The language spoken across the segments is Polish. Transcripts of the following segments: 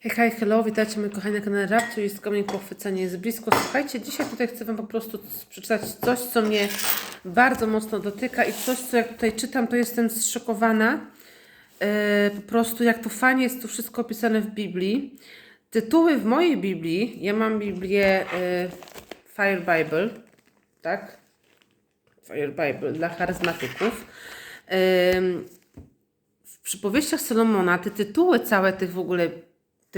Hej, hej, hello, witajcie moi kochani na kanale jest komień pochwycenie jest blisko. Słuchajcie, dzisiaj tutaj chcę Wam po prostu przeczytać coś, co mnie bardzo mocno dotyka i coś, co jak tutaj czytam, to jestem zszokowana. E, po prostu jak to fajnie jest tu wszystko opisane w Biblii. Tytuły w mojej Biblii, ja mam Biblię e, Fire Bible, tak? Fire Bible dla charyzmatyków. Em, w przypowieściach Solomona te tytuły całe tych w ogóle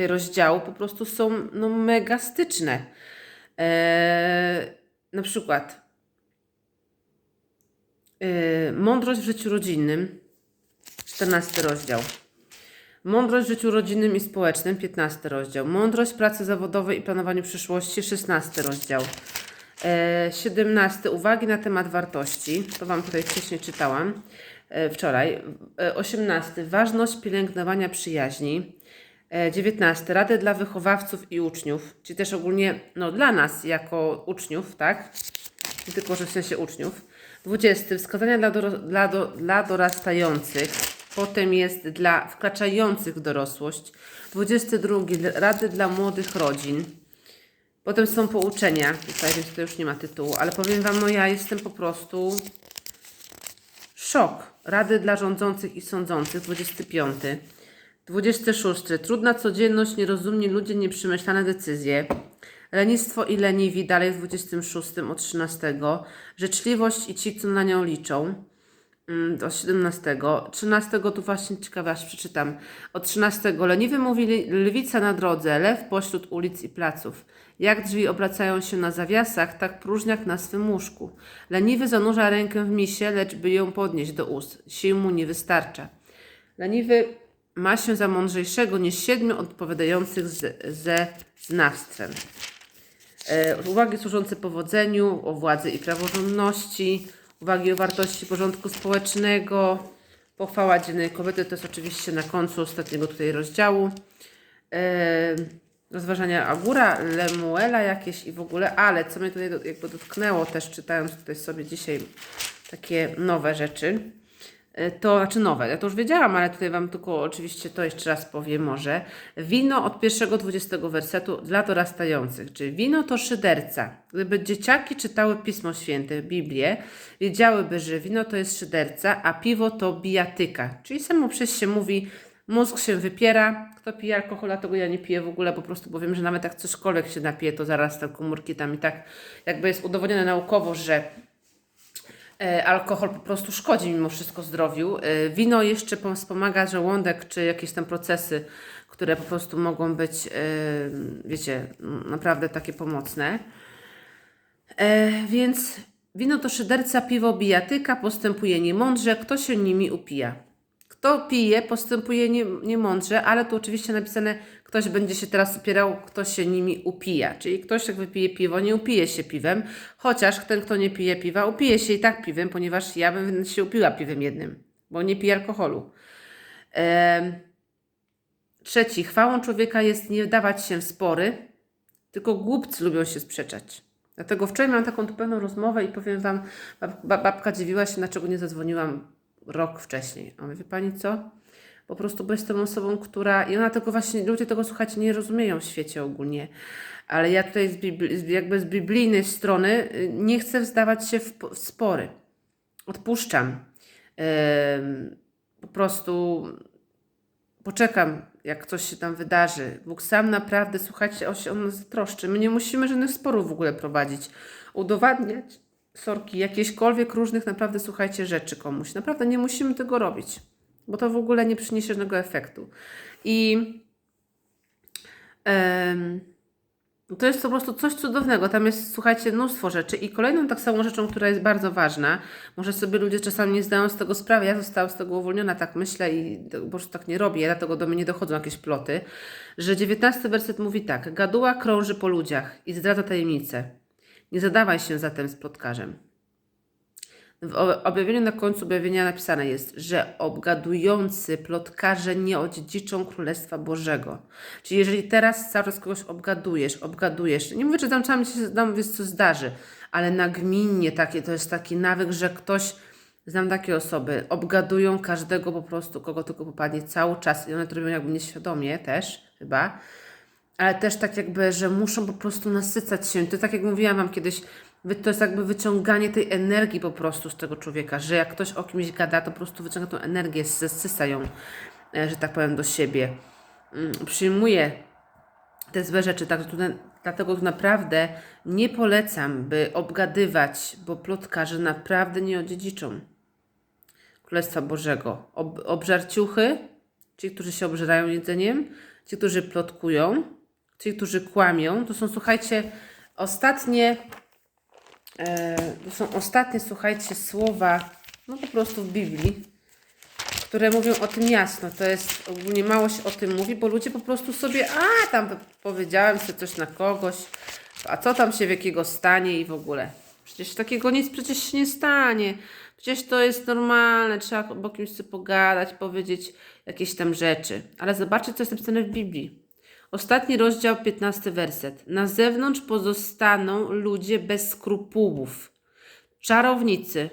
tej rozdziału po prostu są no, mega styczne. Eee, na przykład eee, Mądrość w życiu rodzinnym, 14 rozdział. Mądrość w życiu rodzinnym i społecznym, 15 rozdział. Mądrość pracy zawodowej i planowaniu przyszłości, 16 rozdział. E, 17. Uwagi na temat wartości. To Wam tutaj wcześniej czytałam e, wczoraj. E, 18. Ważność pielęgnowania przyjaźni. E, 19. Rady dla wychowawców i uczniów, czyli też ogólnie no, dla nas jako uczniów, tak? Nie tylko, że w sensie uczniów. 20. Wskazania dla, doro, dla, do, dla dorastających. Potem jest dla wkraczających w dorosłość. 22. Rady dla młodych rodzin. Potem są pouczenia. Tutaj, więc to już nie ma tytułu, ale powiem Wam, no ja jestem po prostu szok. Rady dla rządzących i sądzących. 25. 26. Trudna codzienność, nierozumni ludzie, nieprzemyślane decyzje. Lenistwo i leniwi, dalej w 26 od 13. Życzliwość i ci, co na nią liczą. Do 17. 13 tu właśnie ciekawe, aż przeczytam. Od 13. Leniwy mówi lwica na drodze, lew pośród ulic i placów. Jak drzwi obracają się na zawiasach, tak próżniak na swym łóżku. Leniwy zanurza rękę w misie, lecz by ją podnieść do ust. Sił mu nie wystarcza. Leniwy ma się za mądrzejszego niż siedmiu odpowiadających z, ze znawstwem. E, uwagi służące powodzeniu, o władzy i praworządności, uwagi o wartości porządku społecznego, pochwała dziennej kobiety, to jest oczywiście na końcu ostatniego tutaj rozdziału. E, rozważania Agura, Lemuela jakieś i w ogóle, ale co mnie tutaj jakby dotknęło też czytając tutaj sobie dzisiaj takie nowe rzeczy, to znaczy nowe, ja to już wiedziałam, ale tutaj Wam tylko oczywiście to jeszcze raz powiem może. Wino od pierwszego 20 wersetu dla dorastających, czyli wino to szyderca. Gdyby dzieciaki czytały Pismo Święte, Biblię, wiedziałyby, że wino to jest szyderca, a piwo to bijatyka. Czyli samo przez się mówi, mózg się wypiera, kto pije alkohol, tego ja nie piję w ogóle, po prostu bo wiem, że nawet jak cośkolwiek się napije, to zaraz te komórki tam i tak jakby jest udowodnione naukowo, że E, alkohol po prostu szkodzi mimo wszystko zdrowiu. E, Wino jeszcze pom- wspomaga żołądek czy jakieś tam procesy, które po prostu mogą być, e, wiecie, naprawdę takie pomocne. E, Więc wino to szyderca, piwo bijatyka, postępuje niemądrze, kto się nimi upija. Kto pije, postępuje nie, niemądrze, ale tu oczywiście napisane, ktoś będzie się teraz upierał, kto się nimi upija. Czyli ktoś jak wypije piwo, nie upije się piwem, chociaż ten, kto nie pije piwa, upije się i tak piwem, ponieważ ja bym się upiła piwem jednym, bo nie piję alkoholu. Trzeci, chwałą człowieka jest nie dawać się w spory, tylko głupcy lubią się sprzeczać. Dlatego wczoraj miałam taką pewną rozmowę i powiem Wam, bab, bab- babka dziwiła się, dlaczego nie zadzwoniłam rok wcześniej. A mówię, Pani co? Po prostu bo jestem osobą, która... I ona tego właśnie, ludzie tego, słuchajcie, nie rozumieją w świecie ogólnie. Ale ja tutaj z bibli, jakby z biblijnej strony y, nie chcę wzdawać się w, w spory. Odpuszczam. Po prostu poczekam, jak coś się tam wydarzy. Bóg sam naprawdę, słuchajcie, on się o nas. My nie musimy żadnych sporów w ogóle prowadzić, udowadniać sorki, jakieśkolwiek różnych naprawdę, słuchajcie, rzeczy komuś. Naprawdę nie musimy tego robić, bo to w ogóle nie przyniesie żadnego efektu. I to jest po prostu coś cudownego. Tam jest, słuchajcie, mnóstwo rzeczy. I kolejną tak samą rzeczą, która jest bardzo ważna, może sobie ludzie czasami nie zdają z tego sprawy. Ja zostałam z tego uwolniona, tak myślę i po prostu tak nie robię, dlatego do mnie nie dochodzą jakieś ploty, że 19 werset mówi tak. Gaduła krąży po ludziach i zdradza tajemnice. Nie zadawaj się zatem z plotkarzem. W objawieniu na końcu objawienia napisane jest, że obgadujący plotkarze nie odziedziczą Królestwa Bożego. Czyli jeżeli teraz cały czas kogoś obgadujesz, obgadujesz, nie mówię, że tam czasami się tam wiesz, co zdarzy, ale nagminnie takie, to jest taki nawyk, że ktoś, znam takie osoby, obgadują każdego po prostu, kogo tylko popadnie cały czas i one to robią jakby nieświadomie też, chyba. Ale też tak jakby, że muszą po prostu nasycać się. To tak jak mówiłam Wam kiedyś, to jest jakby wyciąganie tej energii po prostu z tego człowieka, że jak ktoś o kimś gada, to po prostu wyciąga tą energię, zasysa ją, e, że tak powiem, do siebie. Mm, Przyjmuje te złe rzeczy. Także tutaj, dlatego naprawdę nie polecam, by obgadywać, bo plotkarze naprawdę nie odziedziczą Królestwa Bożego. Ob, obżarciuchy, ci, którzy się obżerają jedzeniem, ci, którzy plotkują, ci, którzy kłamią, to są, słuchajcie, ostatnie, to są ostatnie, słuchajcie, słowa, no po prostu w Biblii, które mówią o tym jasno. To jest ogólnie mało się o tym mówi, bo ludzie po prostu sobie, a tam powiedziałem sobie coś na kogoś, a co tam się w jakiego stanie i w ogóle. Przecież takiego nic przecież się nie stanie. Przecież to jest normalne, trzeba o kimś sobie pogadać, powiedzieć jakieś tam rzeczy. Ale zobaczcie, co jest napisane w Biblii. Ostatni rozdział, 15 werset. Na zewnątrz pozostaną ludzie bez skrupułów, czarownicy,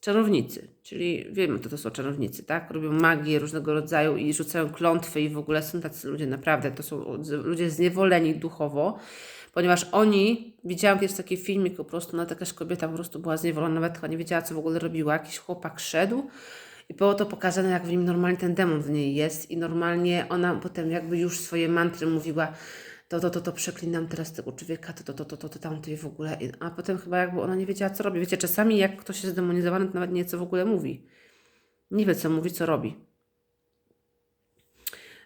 czarownicy, czyli wiemy, to to są czarownicy, tak? Robią magię różnego rodzaju i rzucają klątwy i w ogóle są tacy ludzie naprawdę, to są ludzie zniewoleni duchowo, ponieważ oni, widziałam kiedyś taki filmik po prostu, no jakaś kobieta po prostu była zniewolona, nawet chyba nie wiedziała, co w ogóle robiła, jakiś chłopak szedł i było to pokazane, jak w nim normalnie ten demon w niej jest i normalnie ona potem jakby już swoje mantry mówiła, to, to, to, to przeklinam teraz tego człowieka, to, to, to, to, to, to tamto w ogóle. A potem chyba jakby ona nie wiedziała, co robi. Wiecie, czasami jak ktoś jest zdemonizowany, to nawet nie co w ogóle mówi. Nie wie, co mówi, co robi.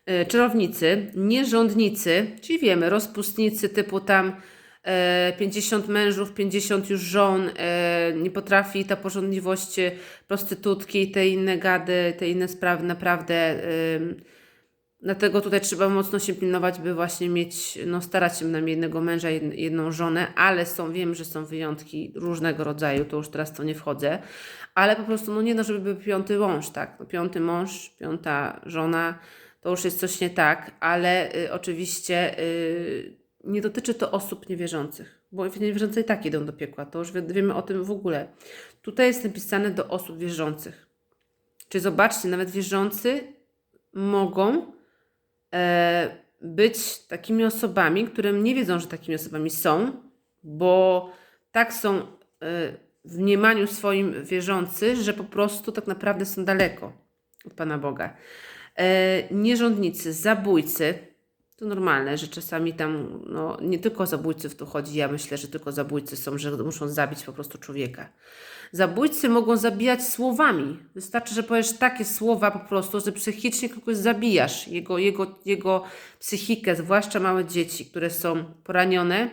E, Czarownicy, nierządnicy, czyli wiemy, rozpustnicy typu tam 50 mężów, 50 już żon, e, nie potrafi ta porządliwość e, prostytutki i te inne gady, te inne sprawy naprawdę e, Dlatego tutaj trzeba mocno się pilnować, by właśnie mieć, no starać się na jednego męża, jed- jedną żonę, ale są, wiem, że są wyjątki różnego rodzaju, to już teraz to nie wchodzę, ale po prostu, no nie no, żeby był piąty mąż, tak, no, piąty mąż, piąta żona, to już jest coś nie tak, ale y, oczywiście y, nie dotyczy to osób niewierzących, bo niewierzące i tak idą do piekła, to już wie, wiemy o tym w ogóle. Tutaj jest napisane do osób wierzących. Czyli zobaczcie, nawet wierzący mogą e, być takimi osobami, które nie wiedzą, że takimi osobami są, bo tak są e, w mniemaniu swoim wierzący, że po prostu tak naprawdę są daleko od Pana Boga. E, nierządnicy, zabójcy, to normalne, że czasami tam, no nie tylko o zabójców tu chodzi, ja myślę, że tylko zabójcy są, że muszą zabić po prostu człowieka. Zabójcy mogą zabijać słowami. Wystarczy, że powiesz takie słowa po prostu, że psychicznie kogoś zabijasz, jego, jego, jego psychikę, zwłaszcza małe dzieci, które są poranione,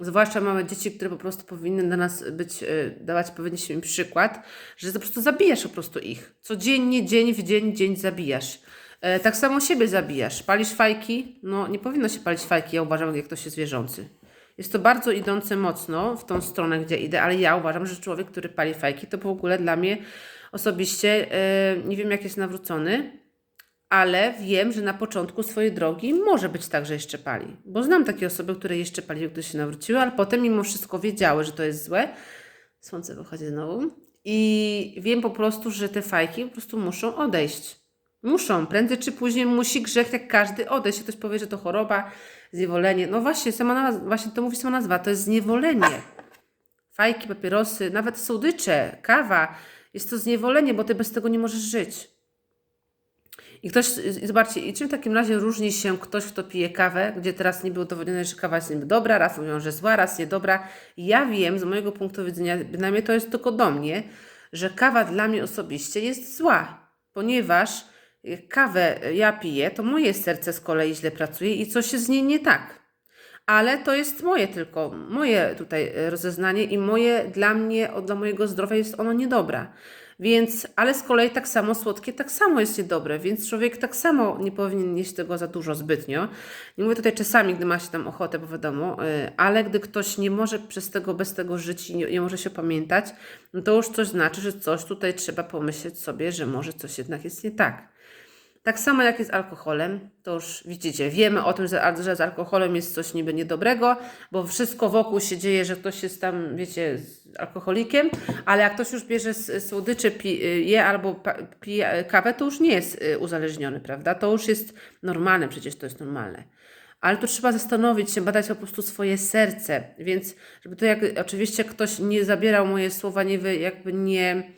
zwłaszcza małe dzieci, które po prostu powinny dla nas być, e, dawać, powinniśmy im przykład, że po prostu zabijasz po prostu ich. Codziennie, dzień w dzień, dzień zabijasz. E, Tak samo siebie zabijasz. Palisz fajki? No nie powinno się palić fajki, ja uważam, jak ktoś jest wierzący. Jest to bardzo idące mocno w tą stronę, gdzie idę, ale ja uważam, że człowiek, który pali fajki, to w ogóle dla mnie osobiście, e, nie wiem jak jest nawrócony, ale wiem, że na początku swojej drogi może być tak, że jeszcze pali. Bo znam takie osoby, które jeszcze paliły, gdy się nawróciły, ale potem mimo wszystko wiedziały, że to jest złe. Słońce wychodzi znowu. I wiem po prostu, że te fajki po prostu muszą odejść. Muszą, prędzej czy później musi grzech jak każdy odejść. Ktoś powie, że to choroba, zniewolenie. No właśnie, sama nazwa, właśnie to mówi sama nazwa, to jest zniewolenie. Fajki, papierosy, nawet słodycze, kawa. Jest to zniewolenie, bo ty bez tego nie możesz żyć. I ktoś, zobaczcie, i czym w takim razie różni się ktoś, kto pije kawę, gdzie teraz niby udowodnione, że kawa jest niby dobra, raz mówią, że zła, raz niedobra. Ja wiem, z mojego punktu widzenia, bynajmniej to jest tylko do mnie, że kawa dla mnie osobiście jest zła, ponieważ kawę ja piję, to moje serce z kolei źle pracuje i coś jest z niej nie tak. Ale to jest moje tylko, moje tutaj e, rozeznanie i moje, dla mnie, dla mojego zdrowia jest ono niedobra. Więc, ale z kolei tak samo słodkie, tak samo jest niedobre, więc człowiek tak samo nie powinien jeść tego za dużo zbytnio. Nie mówię tutaj czasami, gdy ma się tam ochotę, bo wiadomo, y, ale gdy ktoś nie może przez tego, bez tego żyć i nie, nie może się pamiętać, no to już coś znaczy, że coś tutaj trzeba pomyśleć sobie, że może coś jednak jest nie tak. Tak samo jak jest z alkoholem, to już widzicie, wiemy o tym, że, że z alkoholem jest coś niby niedobrego, bo wszystko wokół się dzieje, że ktoś jest tam, wiecie, alkoholikiem, ale jak ktoś już bierze słodycze, y, je albo pije y, kawę, to już nie jest y, uzależniony, prawda? To już jest normalne, przecież to jest normalne. Ale tu trzeba zastanowić się, badać po prostu swoje serce, więc żeby to jak oczywiście ktoś nie zabierał moje słowa, nie jakby nie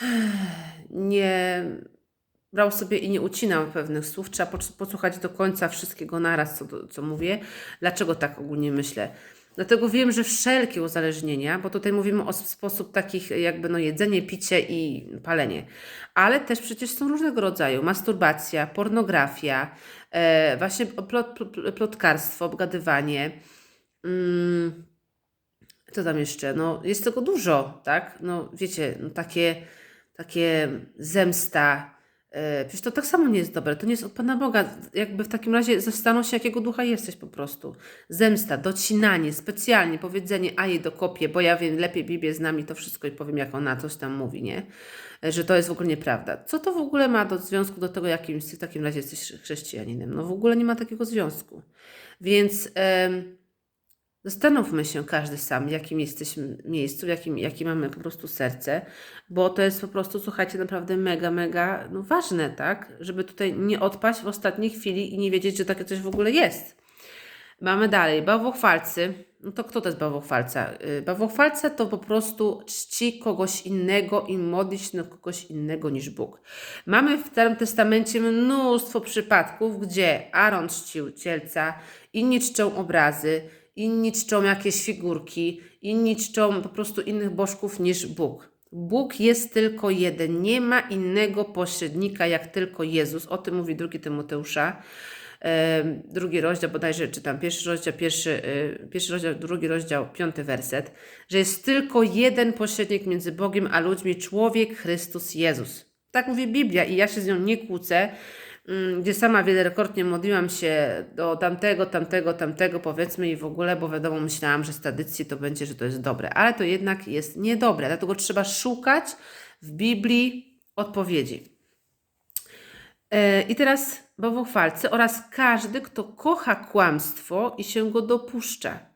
nie brał sobie i nie ucinał pewnych słów. Trzeba pos- posłuchać do końca wszystkiego naraz, co, co mówię. Dlaczego tak ogólnie myślę? Dlatego wiem, że wszelkie uzależnienia, bo tutaj mówimy o sposób takich jakby no jedzenie, picie i palenie, ale też przecież są różnego rodzaju. Masturbacja, pornografia, e, właśnie plot, plotkarstwo, obgadywanie, mm, co tam jeszcze? No, jest tego dużo, tak? No, wiecie, no, takie, takie zemsta. E, przecież to tak samo nie jest dobre. To nie jest od Pana Boga. Jakby w takim razie zastanów się, jakiego ducha jesteś po prostu. Zemsta, docinanie, specjalnie powiedzenie, a jej dokopię, bo ja wiem, lepiej Biblię znam to wszystko i powiem, jak ona coś tam mówi, nie? E, Że to jest w ogóle nieprawda. Co to w ogóle ma do związku do tego, jakim w takim razie jesteś chrześcijaninem? No w ogóle nie ma takiego związku. Więc... em, Zastanówmy się każdy sam, jakim jesteśmy miejscu, jakim, jakie mamy po prostu serce, bo to jest po prostu, słuchajcie, naprawdę mega, mega no ważne, tak? Żeby tutaj nie odpaść w ostatniej chwili i nie wiedzieć, że takie coś w ogóle jest. Mamy dalej, bałwochwalcy. No to kto to jest bałwochwalca? Yy, Bałwochwalca to po prostu czci kogoś innego i modli się na kogoś innego niż Bóg. Mamy w Starym Testamencie mnóstwo przypadków, gdzie Aaron czcił cielca, inni czczą obrazy, inni czczą jakieś figurki, inni czczą po prostu innych bożków niż Bóg. Bóg jest tylko jeden, nie ma innego pośrednika jak tylko Jezus. O tym mówi drugi Tymoteusza, drugi rozdział, bodajże czytam, pierwszy rozdział, pierwszy, y, pierwszy rozdział, drugi rozdział, piąty werset, że jest tylko jeden pośrednik między Bogiem a ludźmi, człowiek Chrystus Jezus. Tak mówi Biblia i ja się z nią nie kłócę, gdzie sama wielokrotnie modliłam się do tamtego, tamtego, tamtego, powiedzmy i w ogóle, bo wiadomo, myślałam, że z tradycji to będzie, że to jest dobre, ale to jednak jest niedobre, dlatego trzeba szukać w Biblii odpowiedzi. E, I teraz bałwochwalcy oraz każdy, kto kocha kłamstwo i się go dopuszcza.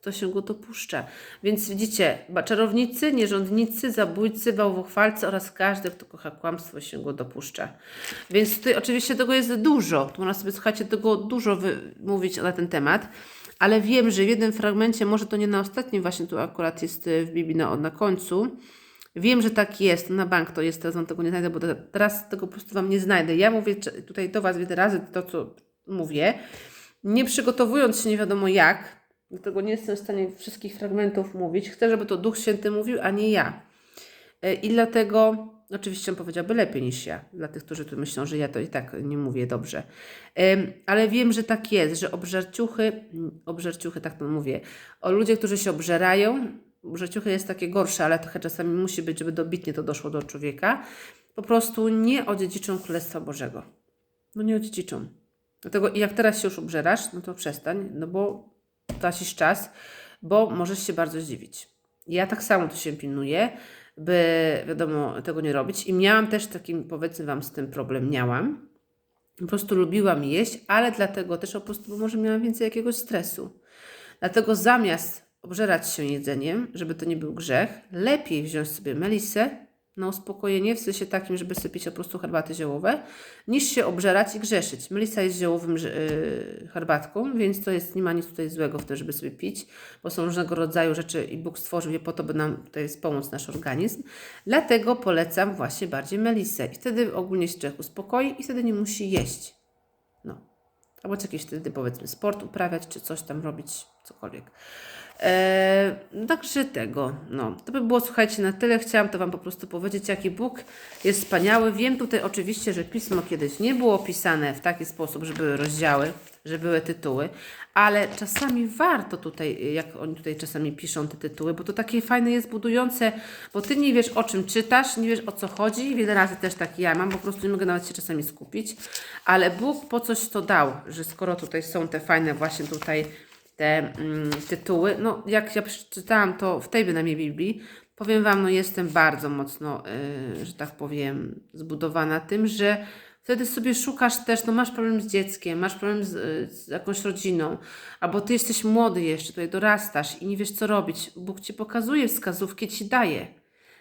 Kto się go dopuszcza. Więc widzicie, czarownicy, nierządnicy, zabójcy, bałwochwalcy oraz każdy, kto kocha kłamstwo się go dopuszcza. Więc tutaj oczywiście tego jest dużo. Tu można sobie, słuchajcie, tego dużo mówić na ten temat. Ale wiem, że w jednym fragmencie, może to nie na ostatnim, właśnie tu akurat jest y, w Biblii na, na końcu, Wiem, że tak jest, na bank to jest, teraz Wam tego nie znajdę, bo te- teraz tego po prostu Wam nie znajdę. Ja mówię tutaj do Was wiele razy to, co mówię, nie przygotowując się nie wiadomo jak, dlatego nie jestem w stanie wszystkich fragmentów mówić. Chcę, żeby to Duch Święty mówił, a nie ja. E, I dlatego, oczywiście on powiedziałby lepiej niż ja, dla tych, którzy tu myślą, że ja to i tak nie mówię dobrze. Ale wiem, że tak jest, że obżarciuchy, obżarciuchy, tak to mówię, o ludzie, którzy się obżerają, obżarciuchy jest takie gorsze, ale trochę czasami musi być, żeby dobitnie to doszło do człowieka, po prostu nie odziedziczą Królestwa Bożego. No nie odziedziczą. Dlatego jak teraz się już obżerasz, no to przestań, no bo tracisz czas, bo możesz się bardzo zdziwić. Ja tak samo to się pilnuję, by wiadomo tego nie robić i miałam też taki, powiedzmy Wam, z tym problem miałam. Po prostu lubiłam jeść, ale dlatego też po prostu, bo może miałam więcej jakiegoś stresu. Dlatego zamiast obżerać się jedzeniem, żeby to nie był grzech, lepiej wziąć sobie melisę na uspokojenie, w sensie takim, żeby sobie pić po prostu herbaty ziołowe, niż się obżerać i grzeszyć. Melisa jest ziołowym yy, herbatką, więc to jest, nie ma nic tutaj złego w tym, żeby sobie pić, bo są różnego rodzaju rzeczy i Bóg stworzył je po to, by nam tutaj wspomóc nasz organizm. Dlatego polecam właśnie bardziej melisę. I wtedy ogólnie się człowiek uspokoi i wtedy nie musi jeść. No. Albo czy jakiś wtedy powiedzmy sport uprawiać, czy coś tam robić, cokolwiek. Eee, także tego, no, to by było, słuchajcie, na tyle. Chciałam to Wam po prostu powiedzieć, jaki Bóg jest wspaniały. Wiem tutaj oczywiście, że pismo kiedyś nie było pisane w taki sposób, że były rozdziały, że były tytuły, ale czasami warto tutaj, jak oni tutaj czasami piszą te tytuły, bo to takie fajne jest, budujące, bo Ty nie wiesz o czym czytasz, nie wiesz o co chodzi. Wiele razy też tak ja mam, po prostu nie mogę nawet się czasami skupić, ale Bóg po coś to dał, że skoro tutaj są te fajne właśnie tutaj te mm, tytuły. No, jak ja przeczytałam to w tej bynajmniej Biblii, powiem Wam, no jestem bardzo mocno, y, że tak powiem, zbudowana tym, że Wtedy sobie szukasz też, no masz problem z dzieckiem, masz problem z, z jakąś rodziną, albo ty jesteś młody jeszcze, tutaj dorastasz i nie wiesz co robić. Bóg ci pokazuje, wskazówki ci daje.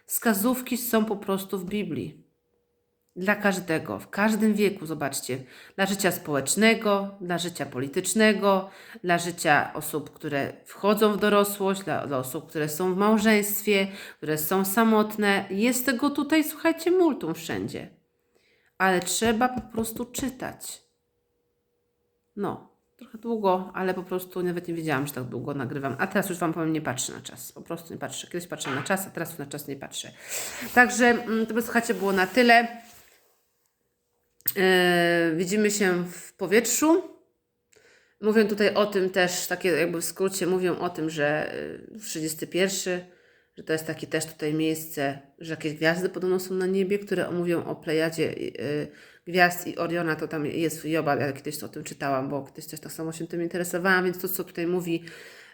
Wskazówki są po prostu w Biblii. Dla każdego, w każdym wieku, zobaczcie. Dla życia społecznego, dla życia politycznego, dla życia osób, które wchodzą w dorosłość, dla, dla osób, które są w małżeństwie, które są samotne. Jest tego tutaj, słuchajcie, multum wszędzie. Ale trzeba po prostu czytać. No, trochę długo, ale po prostu nawet nie wiedziałam, że tak długo nagrywam. A teraz już Wam powiem, nie patrzę na czas. Po prostu nie patrzę. Kiedyś patrzę na czas, a teraz na czas nie patrzę. Także mm, to by, słuchajcie, było na tyle. Yy, widzimy się w powietrzu. Mówią tutaj o tym też, takie jakby w skrócie mówią o tym, że yy, 31, że to jest takie też tutaj miejsce, że jakieś gwiazdy podobno są na niebie, które mówią o plejadzie yy, gwiazd i Oriona, to tam jest Joba, ja kiedyś o tym czytałam, bo kiedyś też tak samo się tym interesowałam, więc to, co tutaj mówi,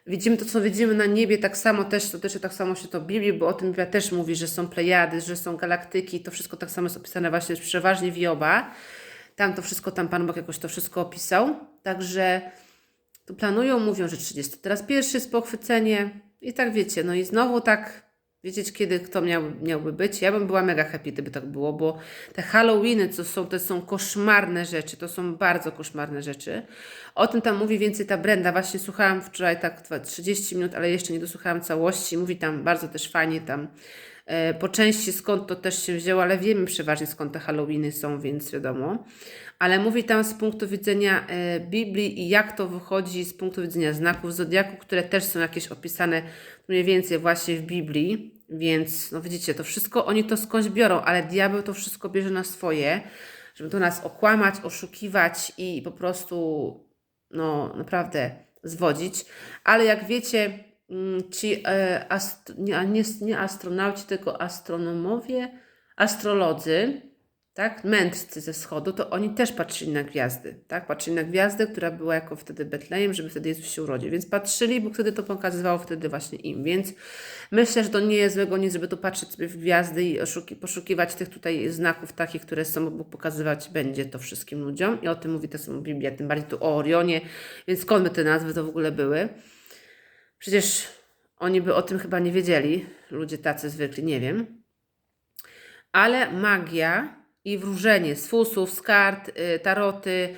widzimy to, co widzimy na niebie, tak samo też, to też tak samo się to Biblii, bo o tym Biblia też mówi, że są plejady, że są galaktyki, to wszystko tak samo jest opisane właśnie przeważnie w Joba. Tam to wszystko, tam Pan Bóg jakoś to wszystko opisał. Także tu planują, mówią, że 30. Teraz pierwszy jest pochwycenie i tak wiecie, no i znowu tak wiedzieć, kiedy kto miał, miałby być. Ja bym była mega happy, gdyby tak było, bo te Halloweeny, co są, to są koszmarne rzeczy, to są bardzo koszmarne rzeczy. O tym tam mówi więcej ta Brenda. Właśnie słuchałam wczoraj tak 30 minut, ale jeszcze nie dosłuchałam całości. Mówi tam bardzo też fajnie tam po części skąd to też się wzięło, ale wiemy przeważnie skąd te Halloweeny są, więc wiadomo. Ale mówi tam z punktu widzenia e, Biblii i jak to wychodzi z punktu widzenia znaków zodiaku, które też są jakieś opisane mniej więcej właśnie w Biblii. Więc no widzicie, to wszystko oni to skądś biorą, ale diabeł to wszystko bierze na swoje, żeby to nas okłamać, oszukiwać i po prostu no naprawdę zwodzić. Ale jak wiecie, ci e, ast nie, nie, astronauci, tylko astronomowie, astrolodzy, tak, mędrcy ze wschodu, to oni też patrzyli na gwiazdy, tak, patrzyli na gwiazdę, która była jako wtedy Betlejem, żeby wtedy Jezus się urodził, więc patrzyli, bo wtedy to pokazywało wtedy właśnie im, więc myślę, że to nie jest złego nic, żeby tu patrzeć sobie w gwiazdy i oszuki, poszukiwać tych tutaj znaków takich, które są, Bóg pokazywać będzie to wszystkim ludziom. I o tym mówi ta sama Biblia, tym bardziej tu o Orionie, więc skąd by te nazwy to w ogóle były? Przecież oni by o tym chyba nie wiedzieli, ludzie tacy zwykli, nie wiem, ale magia i wróżenie z fusów, z kart, y, taroty,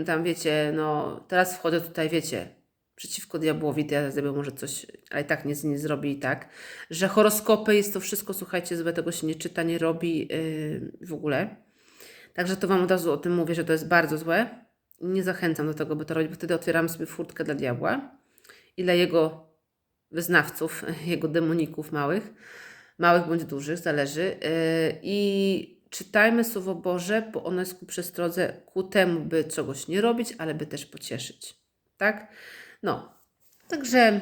y, tam wiecie, no teraz wchodzę tutaj, wiecie, przeciwko diabłowi, ja zrobię może coś, ale i tak nic nie zrobi i tak, że horoskopy jest to wszystko, słuchajcie, złe, tego się nie czyta, nie robi yy, w ogóle. Także to Wam od razu o tym mówię, że to jest bardzo złe. Nie zachęcam do tego, by to robić, bo wtedy otwieramy sobie furtkę dla diabła i dla jego wyznawców, jego demoników małych, małych bądź dużych, zależy. Yy, I czytajmy Słowo Boże, bo ono jest ku przestrodze ku temu, by czegoś nie robić, ale by też pocieszyć. Tak? No. Także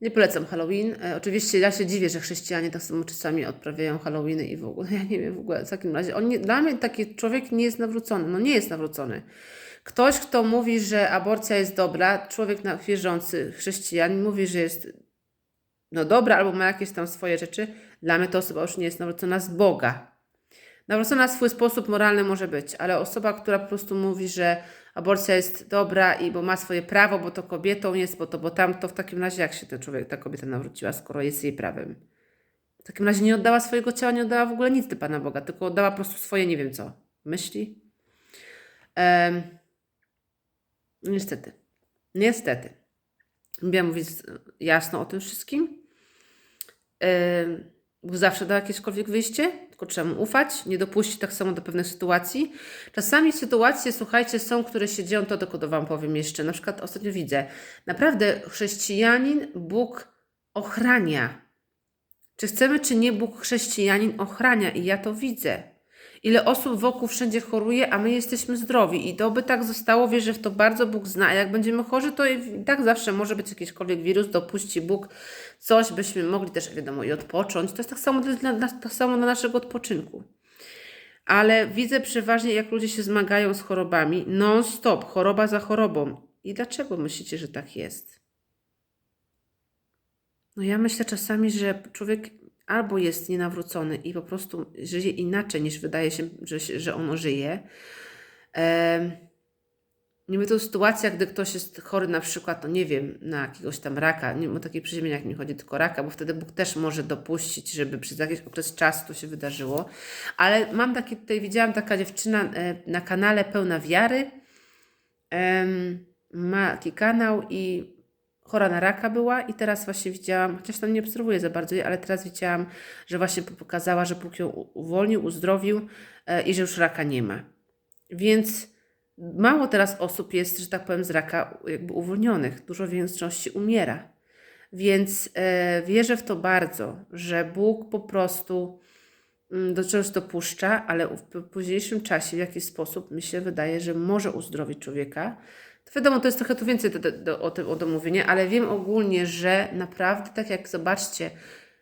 nie polecam Halloween. E, oczywiście ja się dziwię, że chrześcijanie tak samo czasami odprawiają Halloweeny i w ogóle, ja nie wiem w ogóle w takim razie. On nie, dla mnie taki człowiek nie jest nawrócony. No nie jest nawrócony. Ktoś, kto mówi, że aborcja jest dobra, człowiek wierzący, chrześcijanin mówi, że jest no dobra albo ma jakieś tam swoje rzeczy, dla mnie to osoba już nie jest nawrócona z Boga. Nawrócona na swój sposób moralny może być, ale osoba, która po prostu mówi, że aborcja jest dobra i bo ma swoje prawo, bo to kobietą jest, bo to, bo tamto, w takim razie jak się ten człowiek, ta kobieta nawróciła, skoro jest jej prawem? W takim razie nie oddała swojego ciała, nie oddała w ogóle nic do Pana Boga, tylko oddała po prostu swoje, nie wiem co, myśli. Ehm, niestety. Niestety. Lubię mówić jasno o tym wszystkim. Ehm, zawsze da jakiekolwiek wyjście, tylko trzeba mu ufać, nie dopuścić tak samo do pewnych sytuacji. Czasami sytuacje, słuchajcie, są, które się dzieją, to tylko Wam powiem jeszcze. Na przykład ostatnio widzę, naprawdę chrześcijanin Bóg ochrania. Czy chcemy, czy nie, Bóg chrześcijanin ochrania i ja to widzę. Ile osób wokół wszędzie choruje, a my jesteśmy zdrowi. I to by tak zostało, wierzę w to bardzo Bóg zna. A jak będziemy chorzy, to i tak zawsze może być jakikolwiek wirus, dopuści Bóg coś, byśmy mogli też, wiadomo, i odpocząć. To jest tak samo dla, tak samo dla naszego odpoczynku. Ale widzę przeważnie, jak ludzie się zmagają z chorobami, non-stop, choroba za chorobą. I dlaczego myślicie, że tak jest? No ja myślę czasami, że człowiek albo jest nienawrócony i po prostu żyje inaczej niż wydaje się, że, że on żyje. Em, nie mówię tu o sytuacjach, gdy ktoś jest chory na przykład, no nie wiem, na jakiegoś tam raka, nie o takie przeziemienia, jak mi chodzi, tylko raka, bo wtedy Bóg też może dopuścić, żeby przez jakiś okres czasu to się wydarzyło. Ale mam takie, tutaj widziałam taka dziewczyna e, na kanale Pełna Wiary, ma taki kanał i chora na raka była i teraz właśnie widziałam, chociaż tam nie obserwuję za bardzo jej, ale teraz widziałam, że właśnie pokazała, że Bóg ją uwolnił, uzdrowił e, i że już raka nie ma. Więc mało teraz osób jest, że tak powiem, z raka jakby uwolnionych. Dużo większości umiera. Więc e, wierzę w to bardzo, że Bóg po prostu mm, do czegoś dopuszcza, ale w późniejszym czasie w jakiś sposób mi się wydaje, że może uzdrowić człowieka. To wiadomo, to jest trochę tu więcej do, do, do, o tym o ale wiem ogólnie, że naprawdę, tak jak zobaczcie,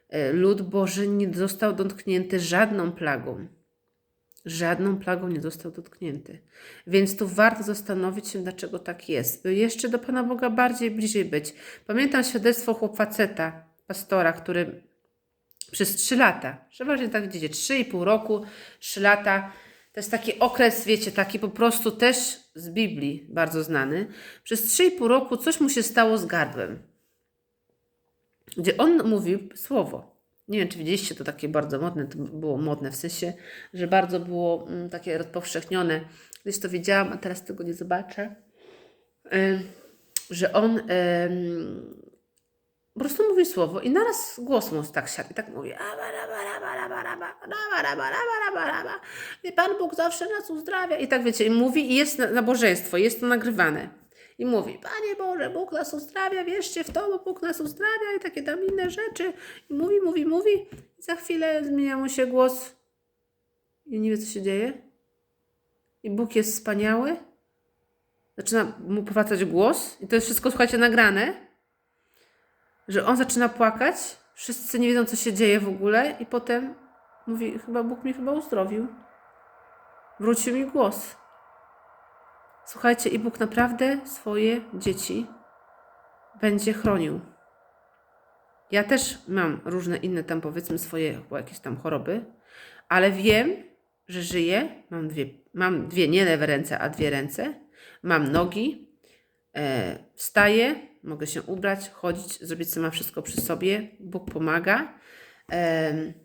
e, lud Boży nie został dotknięty żadną plagą. Żadną plagą nie został dotknięty. Więc tu warto zastanowić się, dlaczego tak jest, by jeszcze do Pana Boga bardziej bliżej być. Pamiętam świadectwo chłop faceta, pastora, który przez 3 lata, przeważnie tak widzicie, 3,5 roku, 3 lata, to jest taki okres, wiecie, taki po prostu też z Biblii bardzo znany. Przez 3,5 roku coś mu się stało z gardłem, gdzie on mówił słowo. Nie wiem, czy widzieliście, to takie bardzo modne, to było modne w sensie, że bardzo było mm, takie rozpowszechnione. Kiedyś to widziałam, a teraz tego nie zobaczę. Że on po prostu mówi słowo i naraz głos mu tak siadł i tak mówi "Aba, raba, raba, raba, raba, raba, raba, raba, i Pan Bóg zawsze nas uzdrawia i tak wiecie, i mówi i jest na- nabożeństwo, jest to nagrywane. I mówi, Panie Boże, Bóg nas uzdrawia, wierzcie w to, bo Bóg nas uzdrawia i takie tam inne rzeczy. I mówi, mówi, mówi i za chwilę zmienia mu się głos i nie wie, co się dzieje. I Bóg jest wspaniały. Zaczyna mu powracać głos i to jest wszystko, słuchajcie, nagrane że on zaczyna płakać, wszyscy nie wiedzą, co się dzieje w ogóle, i potem mówi: Chyba Bóg mnie chyba uzdrowił. Wrócił mi głos. Słuchajcie, i Bóg naprawdę swoje dzieci będzie chronił. Ja też mam różne inne tam, powiedzmy, swoje jakieś tam choroby, ale wiem, że żyję. Mam dwie, mam dwie nie lewe ręce, a dwie ręce. Mam nogi, e, wstaję, mogę się ubrać, chodzić, zrobić sama wszystko przy sobie. Bóg pomaga. Em,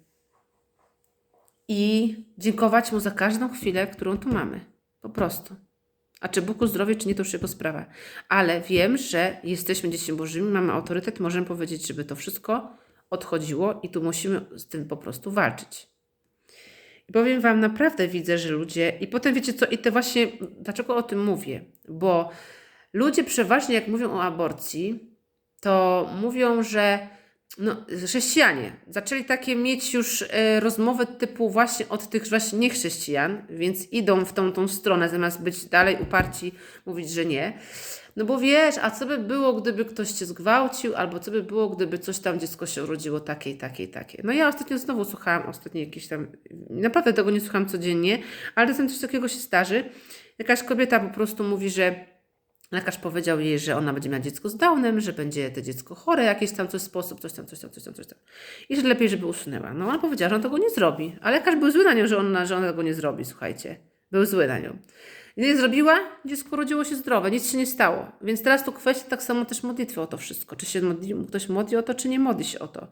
I dziękować Mu za każdą chwilę, którą tu mamy. Po prostu. A czy Bóg uzdrowi, czy nie, to już jego sprawa. Ale wiem, że jesteśmy dziećmi Bożymi, mamy autorytet, możemy powiedzieć, żeby to wszystko odchodziło i tu musimy z tym po prostu walczyć. I powiem Wam, naprawdę widzę, że ludzie. I potem wiecie co, i to właśnie, dlaczego o tym mówię? Bo ludzie przeważnie, jak mówią o aborcji, to mówią, że no, chrześcijanie zaczęli takie mieć już e, rozmowy typu właśnie od tych właśnie niechrześcijan, więc idą w tą, tą stronę, zamiast być dalej uparci, mówić, że nie. No bo wiesz, a co by było, gdyby ktoś cię zgwałcił, albo co by było, gdyby coś tam dziecko się urodziło takie takie takie. No ja ostatnio znowu słuchałam, ostatnio jakieś tam, naprawdę tego nie słucham codziennie, ale czasem coś takiego się zdarzy. Jakaś kobieta po prostu mówi, że lekarz powiedział jej, że ona będzie miała dziecko z Downem, że będzie to dziecko chore, jakiś tam coś sposób, coś tam, coś tam, coś tam, coś tam. I że lepiej, żeby usunęła. No ona powiedziała, że on tego nie zrobi. A lekarz był zły na nią, że ona, że ona tego nie zrobi, słuchajcie. Był zły na nią. I nie zrobiła, dziecko rodziło się zdrowe, nic się nie stało. Więc teraz tu kwestia tak samo też modlitwy o to wszystko. Czy się modli, ktoś modli o to, czy nie modli się o to.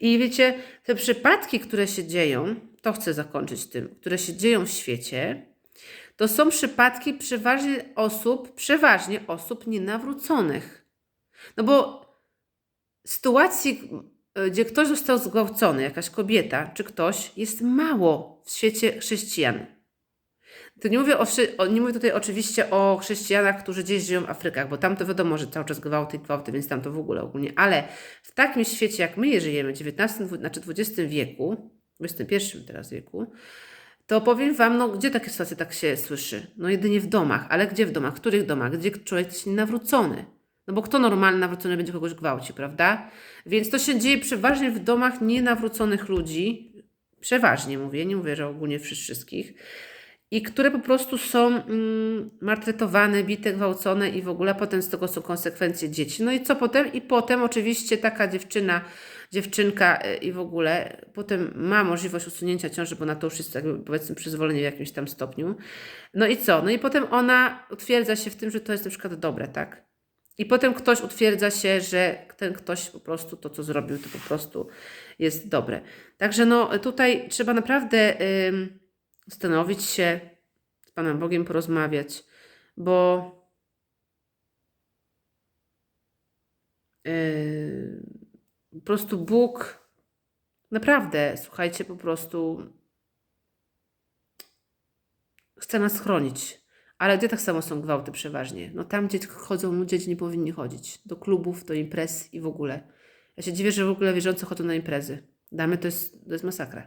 I wiecie, te przypadki, które się dzieją, to chcę zakończyć tym, które się dzieją w świecie, to są przypadki przeważnie osób, przeważnie osób nienawróconych. No bo sytuacji, y, gdzie ktoś został zgwałcony, jakaś kobieta czy ktoś, jest mało w świecie chrześcijan. To nie mówię, o, nie mówię tutaj oczywiście o chrześcijanach, którzy gdzieś żyją w Afrykach, bo tam to wiadomo, że cały czas gwałty i gwałty, więc tam to w ogóle ogólnie. Ale w takim świecie, jak my je żyjemy, w XIX, znaczy XX wieku, XXI teraz wieku, to powiem Wam, no gdzie takie sytuacje tak się słyszy? No jedynie w domach, ale gdzie w domach? W których domach? Gdzie człowiek jest nawrócony? No bo kto normalny nawrócony będzie kogoś gwałcił, prawda? Więc to się dzieje przeważnie w domach nienawróconych ludzi, przeważnie mówię, nie mówię, że ogólnie wszy- wszystkich, i które po prostu są mm, maltretowane, bite, gwałcone i w ogóle potem z tego są konsekwencje dzieci. No i co potem? I potem oczywiście taka dziewczyna dziewczynka y, i w ogóle potem ma możliwość usunięcia ciąży, bo na to już jest jakby powiedzmy przyzwolenie w jakimś tam stopniu. No i co? No i potem ona utwierdza się w tym, że to jest na przykład dobre, tak? I potem ktoś utwierdza się, że ten ktoś po prostu to, co zrobił, to po prostu jest dobre. Także no tutaj trzeba naprawdę ym, zastanowić się, z Panem Bogiem porozmawiać, bo po prostu Bóg naprawdę, słuchajcie, po prostu chce nas chronić. Ale gdzie tak samo są gwałty przeważnie? No tam, gdzie chodzą ludzie, gdzie nie powinni chodzić. Do klubów, do imprez i w ogóle. Ja się dziwię, że w ogóle wierzący chodzą na imprezy. Damy to jest, to jest masakra.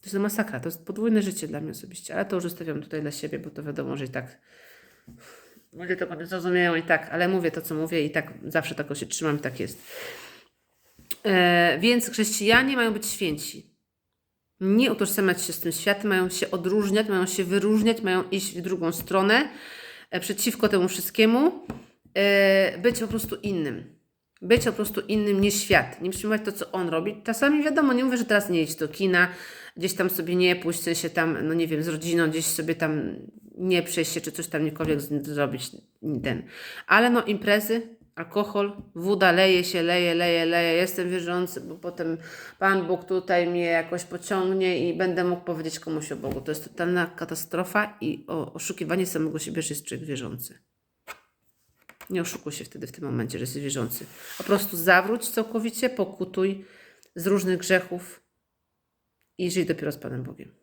To jest masakra. To jest podwójne życie dla mnie osobiście. Ale to już zostawiam tutaj dla siebie, bo to wiadomo, że i tak ludzie tego nie zrozumieją i tak. Ale mówię to, co mówię i tak zawsze tego się trzymam i tak jest. E, więc chrześcijanie mają być święci nie utożsamiać się z tym światem, mają się odróżniać, mają się wyróżniać, mają iść w drugą stronę, e, przeciwko temu wszystkiemu, e, być po prostu innym. Być po prostu innym niż świat, nie przyjmować to, co on robi. Czasami wiadomo, nie mówię, że teraz nie iść do kina, gdzieś tam sobie nie pójść, w tam, no nie wiem, z rodziną, gdzieś sobie tam nie przejść się, czy coś tam niekolwiek zrobić, ten. Ale no imprezy, alkohol, woda leje się, leje, leje, leje. Jestem wierzący, bo potem Pan Bóg tutaj mnie jakoś pociągnie i będę mógł powiedzieć komuś o Bogu. To jest totalna katastrofa i oszukiwanie samego siebie, że jest człowiek wierzący. Nie oszukuj się wtedy w tym momencie, że jesteś wierzący. Po prostu zawróć całkowicie, pokutuj z różnych grzechów i żyj dopiero z Panem Bogiem.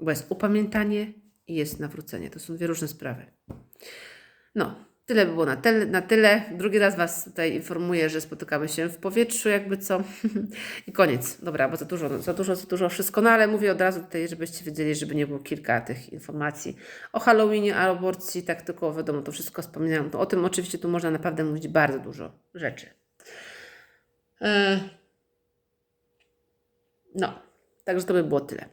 Bo jest upamiętanie i jest nawrócenie. To są dwie różne sprawy. No, tyle by było na, tel, na tyle. Drugi raz Was tutaj informuję, że spotykamy się w powietrzu, jakby co. I koniec. Dobra, bo za dużo, za dużo, za dużo wszystko. No ale mówię od razu tutaj, żebyście wiedzieli, żeby nie było kilka tych informacji o Halloweenie, o aborcji, tak tylko wiadomo, to wszystko wspominałam. To o tym oczywiście tu można naprawdę mówić bardzo dużo rzeczy. E... No, także to by było tyle.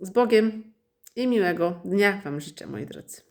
Z Bogiem i miłego dnia Wam życzę, moi drodzy.